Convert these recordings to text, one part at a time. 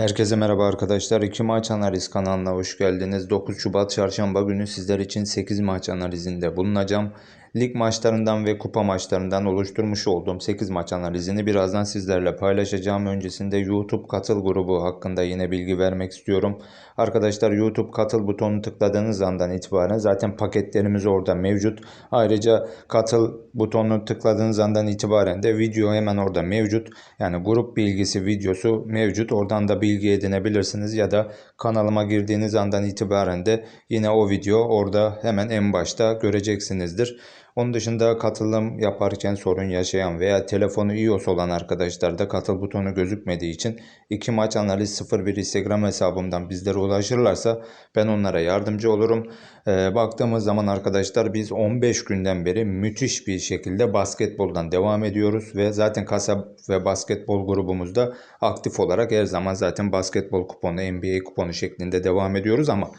Herkese merhaba arkadaşlar. 2 maç analiz kanalına hoş geldiniz. 9 Şubat çarşamba günü sizler için 8 maç analizinde bulunacağım. Lig maçlarından ve kupa maçlarından oluşturmuş olduğum 8 maç analizini birazdan sizlerle paylaşacağım. Öncesinde YouTube katıl grubu hakkında yine bilgi vermek istiyorum. Arkadaşlar YouTube katıl butonunu tıkladığınız andan itibaren zaten paketlerimiz orada mevcut. Ayrıca katıl butonunu tıkladığınız andan itibaren de video hemen orada mevcut. Yani grup bilgisi videosu mevcut. Oradan da bilgi edinebilirsiniz ya da kanalıma girdiğiniz andan itibaren de yine o video orada hemen en başta göreceksinizdir. Onun dışında katılım yaparken sorun yaşayan veya telefonu iOS olan arkadaşlar da katıl butonu gözükmediği için iki maç analiz 01 Instagram hesabımdan bizlere ulaşırlarsa ben onlara yardımcı olurum. Ee, baktığımız zaman arkadaşlar biz 15 günden beri müthiş bir şekilde basketboldan devam ediyoruz ve zaten kasa ve basketbol grubumuzda aktif olarak her zaman zaten basketbol kuponu, NBA kuponu şeklinde devam ediyoruz ama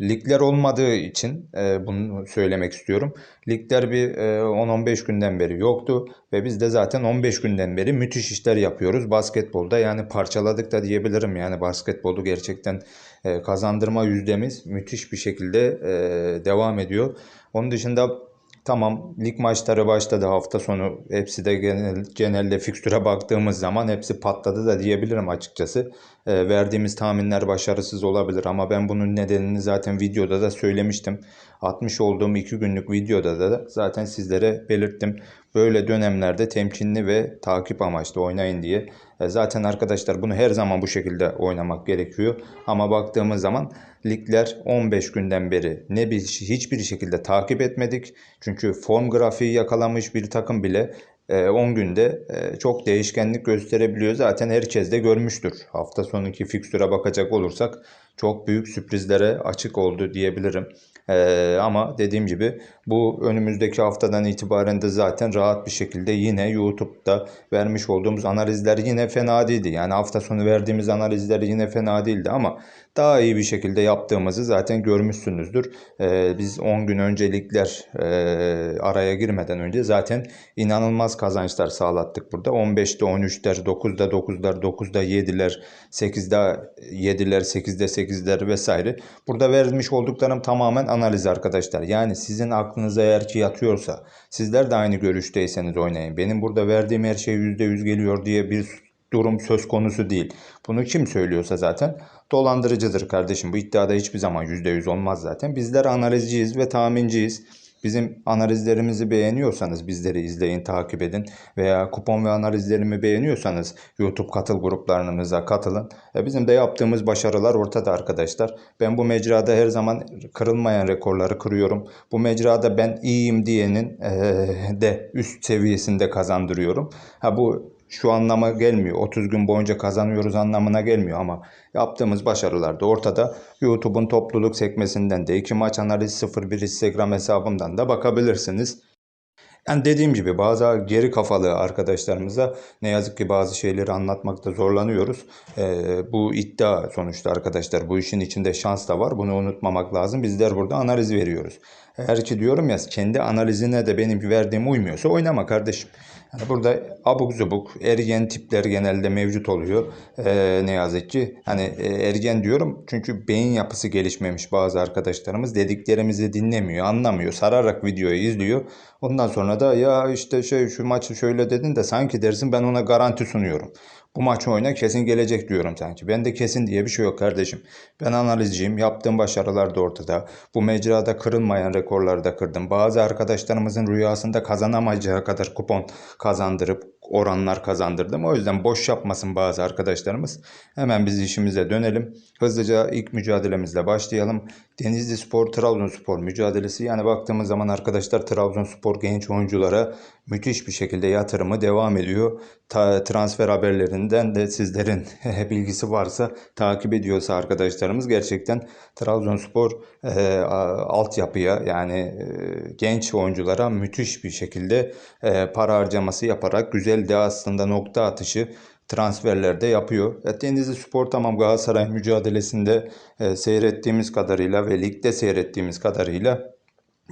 Ligler olmadığı için e, bunu söylemek istiyorum. Ligler bir e, 10-15 günden beri yoktu ve biz de zaten 15 günden beri müthiş işler yapıyoruz basketbolda. Yani parçaladık da diyebilirim. Yani basketbolu gerçekten e, kazandırma yüzdemiz müthiş bir şekilde e, devam ediyor. Onun dışında Tamam lig maçları başladı hafta sonu hepsi de genel, genelde fikstüre baktığımız zaman hepsi patladı da diyebilirim açıkçası. E, verdiğimiz tahminler başarısız olabilir ama ben bunun nedenini zaten videoda da söylemiştim. Atmış olduğum 2 günlük videoda da zaten sizlere belirttim. Böyle dönemlerde temkinli ve takip amaçlı oynayın diye. E, zaten arkadaşlar bunu her zaman bu şekilde oynamak gerekiyor. Ama baktığımız zaman ligler 15 günden beri ne bir hiçbir şekilde takip etmedik. Çünkü form grafiği yakalamış bir takım bile 10 e, günde e, çok değişkenlik gösterebiliyor. Zaten herkes de görmüştür. Hafta sonunki fikstüre bakacak olursak çok büyük sürprizlere açık oldu diyebilirim. Ee, ama dediğim gibi bu önümüzdeki haftadan itibaren de zaten rahat bir şekilde yine YouTube'da vermiş olduğumuz analizler yine fena değildi. Yani hafta sonu verdiğimiz analizler yine fena değildi ama daha iyi bir şekilde yaptığımızı zaten görmüşsünüzdür. Ee, biz 10 gün öncelikler e, araya girmeden önce zaten inanılmaz kazançlar sağlattık burada. 15'te 13'ler, 9'da 9'lar, 9'da 7'ler, 8'de 7'ler, 8'de 8'ler vesaire. Burada vermiş olduklarım tamamen analiz arkadaşlar. Yani sizin aklınıza eğer ki yatıyorsa, sizler de aynı görüşteyseniz oynayın. Benim burada verdiğim her şey %100 geliyor diye bir durum söz konusu değil. Bunu kim söylüyorsa zaten dolandırıcıdır kardeşim. Bu iddiada hiçbir zaman %100 olmaz zaten. Bizler analizciyiz ve tahminciyiz. Bizim analizlerimizi beğeniyorsanız bizleri izleyin, takip edin veya kupon ve analizlerimi beğeniyorsanız YouTube katıl gruplarımıza katılın. E bizim de yaptığımız başarılar ortada arkadaşlar. Ben bu mecrada her zaman kırılmayan rekorları kırıyorum. Bu mecrada ben iyiyim diyenin e, de üst seviyesinde kazandırıyorum. Ha bu şu anlama gelmiyor. 30 gün boyunca kazanıyoruz anlamına gelmiyor ama yaptığımız başarılar da ortada. YouTube'un topluluk sekmesinden de iki maç analiz 01 Instagram hesabımdan da bakabilirsiniz. Yani dediğim gibi bazı geri kafalı arkadaşlarımıza ne yazık ki bazı şeyleri anlatmakta zorlanıyoruz. Ee, bu iddia sonuçta arkadaşlar bu işin içinde şans da var. Bunu unutmamak lazım. Bizler burada analiz veriyoruz. Eğer ki diyorum ya kendi analizine de benim verdiğim uymuyorsa oynama kardeşim. Yani burada abuk zubuk ergen tipler genelde mevcut oluyor. Ee, ne yazık ki. Hani e, ergen diyorum çünkü beyin yapısı gelişmemiş bazı arkadaşlarımız. Dediklerimizi dinlemiyor, anlamıyor. Sararak videoyu izliyor. Ondan sonra da ya işte şey şu maçı şöyle dedin de sanki dersin ben ona garanti sunuyorum. Bu maçı oyna kesin gelecek diyorum sanki. Ben de kesin diye bir şey yok kardeşim. Ben analizciyim. Yaptığım başarılar da ortada. Bu mecrada kırılmayan rekorları da kırdım. Bazı arkadaşlarımızın rüyasında kazanamayacağı kadar kupon kazandırıp oranlar kazandırdım. O yüzden boş yapmasın bazı arkadaşlarımız. Hemen biz işimize dönelim. Hızlıca ilk mücadelemizle başlayalım. Denizli Spor, Trabzonspor mücadelesi. Yani baktığımız zaman arkadaşlar Trabzonspor genç oyunculara müthiş bir şekilde yatırımı devam ediyor. Ta, transfer haberlerinden de sizlerin bilgisi varsa takip ediyorsa arkadaşlarımız gerçekten Trabzonspor e, altyapıya yani e, genç oyunculara müthiş bir şekilde e, para harcaması yaparak güzel de aslında nokta atışı transferlerde yapıyor. E, Denizli Spor tamam Galatasaray mücadelesinde e, seyrettiğimiz kadarıyla ve ligde seyrettiğimiz kadarıyla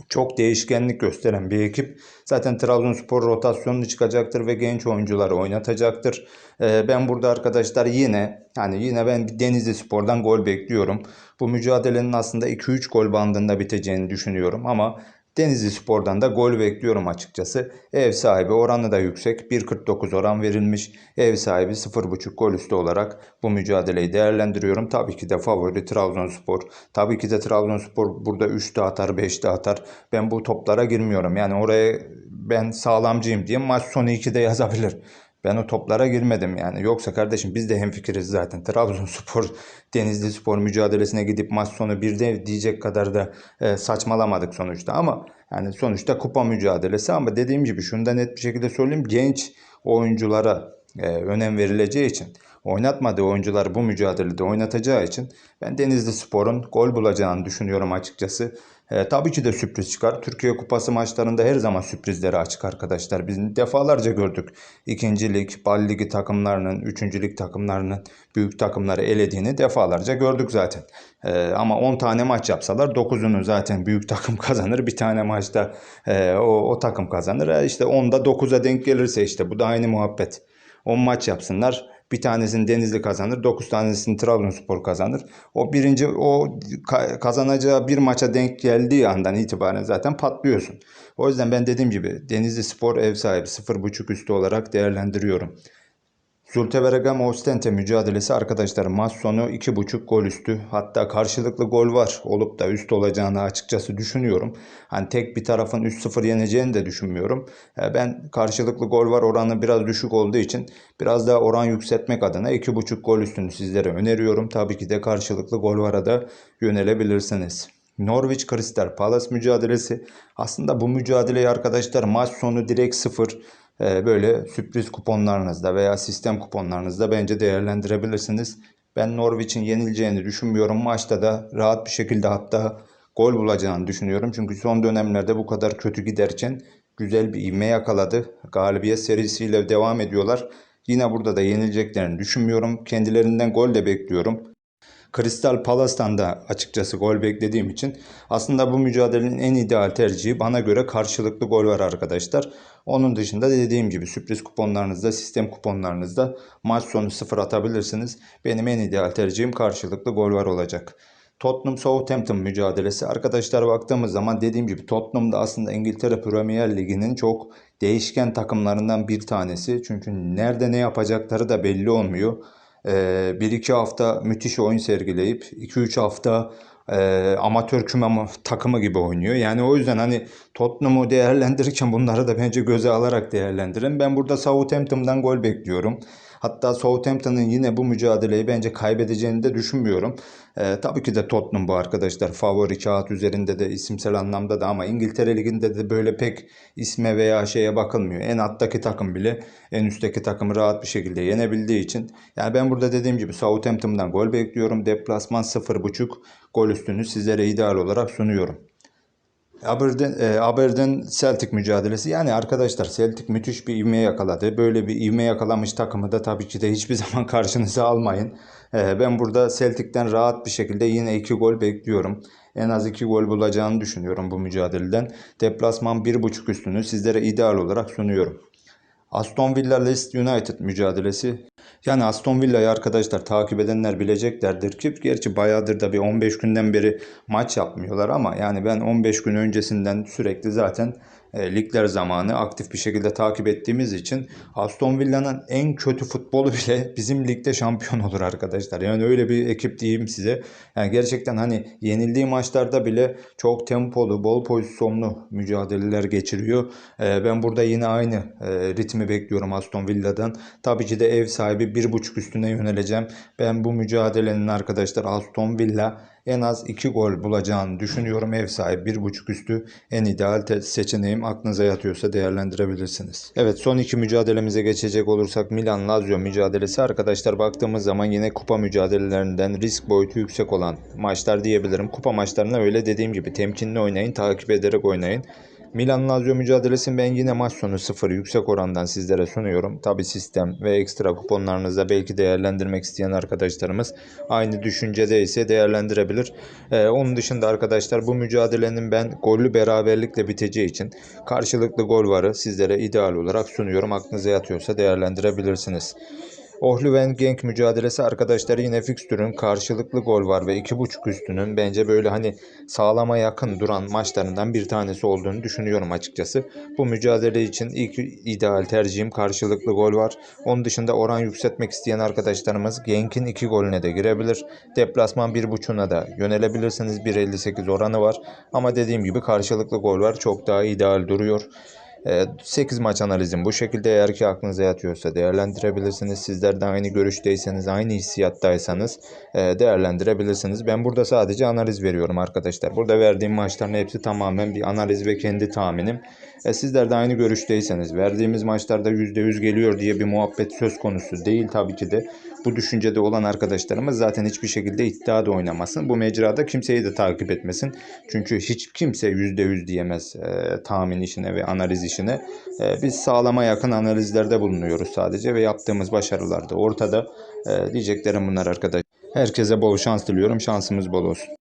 çok değişkenlik gösteren bir ekip. Zaten Trabzonspor rotasyonlu çıkacaktır ve genç oyuncuları oynatacaktır. Ee, ben burada arkadaşlar yine yani yine ben Denizli Spor'dan gol bekliyorum. Bu mücadelenin aslında 2-3 gol bandında biteceğini düşünüyorum ama Denizli Spor'dan da gol bekliyorum açıkçası. Ev sahibi oranı da yüksek. 1.49 oran verilmiş. Ev sahibi 0.5 gol üstü olarak bu mücadeleyi değerlendiriyorum. Tabii ki de favori Trabzonspor. Tabii ki de Trabzonspor burada 3 de atar 5 de atar. Ben bu toplara girmiyorum. Yani oraya ben sağlamcıyım diye maç sonu 2'de yazabilir. Ben o toplara girmedim yani. Yoksa kardeşim biz de hemfikiriz zaten. Trabzonspor Denizli Spor mücadelesine gidip maç sonu bir de diyecek kadar da e, saçmalamadık sonuçta ama yani sonuçta kupa mücadelesi ama dediğim gibi şunu da net bir şekilde söyleyeyim. Genç oyunculara e, önem verileceği için oynatmadığı oyuncular bu mücadelede oynatacağı için ben Denizli Spor'un gol bulacağını düşünüyorum açıkçası. E, tabii ki de sürpriz çıkar. Türkiye Kupası maçlarında her zaman sürprizleri açık arkadaşlar. Biz defalarca gördük. İkinci lig, bal ligi takımlarının, üçüncü lig takımlarının büyük takımları elediğini defalarca gördük zaten. E, ama 10 tane maç yapsalar 9'unu zaten büyük takım kazanır. Bir tane maçta e, o, o takım kazanır. E, işte 10'da 9'a denk gelirse işte bu da aynı muhabbet. 10 maç yapsınlar. Bir tanesini Denizli kazanır, 9 tanesini Trabzonspor kazanır. O birinci o ka- kazanacağı bir maça denk geldiği andan itibaren zaten patlıyorsun. O yüzden ben dediğim gibi Denizli Spor ev sahibi 0.5 üstü olarak değerlendiriyorum. Zulte Bergamo Ostente mücadelesi arkadaşlar maç sonu 2.5 gol üstü hatta karşılıklı gol var olup da üst olacağını açıkçası düşünüyorum. Hani tek bir tarafın 3-0 yeneceğini de düşünmüyorum. E, Ben karşılıklı gol var oranı biraz düşük olduğu için biraz daha oran yükseltmek adına 2.5 gol üstünü sizlere öneriyorum. Tabii ki de karşılıklı gol vara da yönelebilirsiniz. Norwich Crystal Palace mücadelesi. Aslında bu mücadeleyi arkadaşlar maç sonu direkt sıfır e, böyle sürpriz kuponlarınızda veya sistem kuponlarınızda bence değerlendirebilirsiniz. Ben Norwich'in yenileceğini düşünmüyorum. Maçta da rahat bir şekilde hatta gol bulacağını düşünüyorum. Çünkü son dönemlerde bu kadar kötü giderken güzel bir ivme yakaladı. Galibiyet serisiyle devam ediyorlar. Yine burada da yenileceklerini düşünmüyorum. Kendilerinden gol de bekliyorum. Crystal Palace'tan da açıkçası gol beklediğim için aslında bu mücadelenin en ideal tercihi bana göre karşılıklı gol var arkadaşlar. Onun dışında dediğim gibi sürpriz kuponlarınızda, sistem kuponlarınızda maç sonu sıfır atabilirsiniz. Benim en ideal tercihim karşılıklı gol var olacak. Tottenham Southampton mücadelesi. Arkadaşlar baktığımız zaman dediğim gibi Tottenham da aslında İngiltere Premier Ligi'nin çok değişken takımlarından bir tanesi. Çünkü nerede ne yapacakları da belli olmuyor. 1-2 hafta müthiş oyun sergileyip 2-3 hafta e, amatör küme takımı gibi oynuyor. Yani o yüzden hani Tottenham'ı değerlendirirken bunları da bence göze alarak değerlendirin. Ben burada Southampton'dan gol bekliyorum. Hatta Southampton'ın yine bu mücadeleyi bence kaybedeceğini de düşünmüyorum. Ee, tabii ki de Tottenham bu arkadaşlar. Favori kağıt üzerinde de isimsel anlamda da ama İngiltere Ligi'nde de böyle pek isme veya şeye bakılmıyor. En alttaki takım bile en üstteki takımı rahat bir şekilde yenebildiği için. Yani ben burada dediğim gibi Southampton'dan gol bekliyorum. Deplasman 0.5 gol üstünü sizlere ideal olarak sunuyorum. Aberdeen, e, Aberdeen Celtic mücadelesi. Yani arkadaşlar Celtic müthiş bir ivme yakaladı. Böyle bir ivme yakalamış takımı da tabii ki de hiçbir zaman karşınıza almayın. E, ben burada Celtic'ten rahat bir şekilde yine 2 gol bekliyorum. En az 2 gol bulacağını düşünüyorum bu mücadeleden. Deplasman 1.5 üstünü sizlere ideal olarak sunuyorum. Aston Villa Leicester United mücadelesi. Yani Aston Villa'yı arkadaşlar takip edenler bileceklerdir ki gerçi bayağıdır da bir 15 günden beri maç yapmıyorlar ama yani ben 15 gün öncesinden sürekli zaten e, ligler zamanı aktif bir şekilde takip ettiğimiz için Aston Villa'nın en kötü futbolu bile bizim ligde şampiyon olur arkadaşlar. Yani öyle bir ekip diyeyim size. Yani gerçekten hani yenildiği maçlarda bile çok tempolu, bol pozisyonlu mücadeleler geçiriyor. E, ben burada yine aynı e, ritmi bekliyorum Aston Villa'dan. Tabii ki de ev sahibi 1.5 üstüne yöneleceğim. Ben bu mücadelenin arkadaşlar Aston Villa en az 2 gol bulacağını düşünüyorum. Ev sahibi 1.5 üstü en ideal seçeneğim. Aklınıza yatıyorsa değerlendirebilirsiniz. Evet son iki mücadelemize geçecek olursak Milan Lazio mücadelesi arkadaşlar baktığımız zaman yine kupa mücadelelerinden risk boyutu yüksek olan maçlar diyebilirim. Kupa maçlarına öyle dediğim gibi temkinli oynayın, takip ederek oynayın. Milan Lazio mücadelesini ben yine maç sonu 0 yüksek orandan sizlere sunuyorum. Tabi sistem ve ekstra kuponlarınızda belki değerlendirmek isteyen arkadaşlarımız aynı düşüncede ise değerlendirebilir. Ee, onun dışında arkadaşlar bu mücadelenin ben gollü beraberlikle biteceği için karşılıklı gol varı sizlere ideal olarak sunuyorum. Aklınıza yatıyorsa değerlendirebilirsiniz. Ohlüven Genk mücadelesi arkadaşlar yine fikstürün karşılıklı gol var ve 2.5 üstünün bence böyle hani sağlama yakın duran maçlarından bir tanesi olduğunu düşünüyorum açıkçası. Bu mücadele için ilk ideal tercihim karşılıklı gol var. Onun dışında oran yükseltmek isteyen arkadaşlarımız Genk'in 2 golüne de girebilir. Deplasman 1.5'una da yönelebilirsiniz. 1.58 oranı var. Ama dediğim gibi karşılıklı gol var. Çok daha ideal duruyor. 8 maç analizim bu şekilde eğer ki aklınıza yatıyorsa değerlendirebilirsiniz. Sizler de aynı görüşteyseniz, aynı hissiyattaysanız e, değerlendirebilirsiniz. Ben burada sadece analiz veriyorum arkadaşlar. Burada verdiğim maçların hepsi tamamen bir analiz ve kendi tahminim. E, sizler de aynı görüşteyseniz verdiğimiz maçlarda %100 geliyor diye bir muhabbet söz konusu değil tabii ki de. Bu düşüncede olan arkadaşlarımız zaten hiçbir şekilde iddia da oynamasın. Bu mecrada kimseyi de takip etmesin. Çünkü hiç kimse %100 diyemez e, tahmin işine ve analiz işine. E, biz sağlama yakın analizlerde bulunuyoruz sadece ve yaptığımız başarılar da ortada. E, diyeceklerim bunlar arkadaşlar. Herkese bol şans diliyorum. Şansımız bol olsun.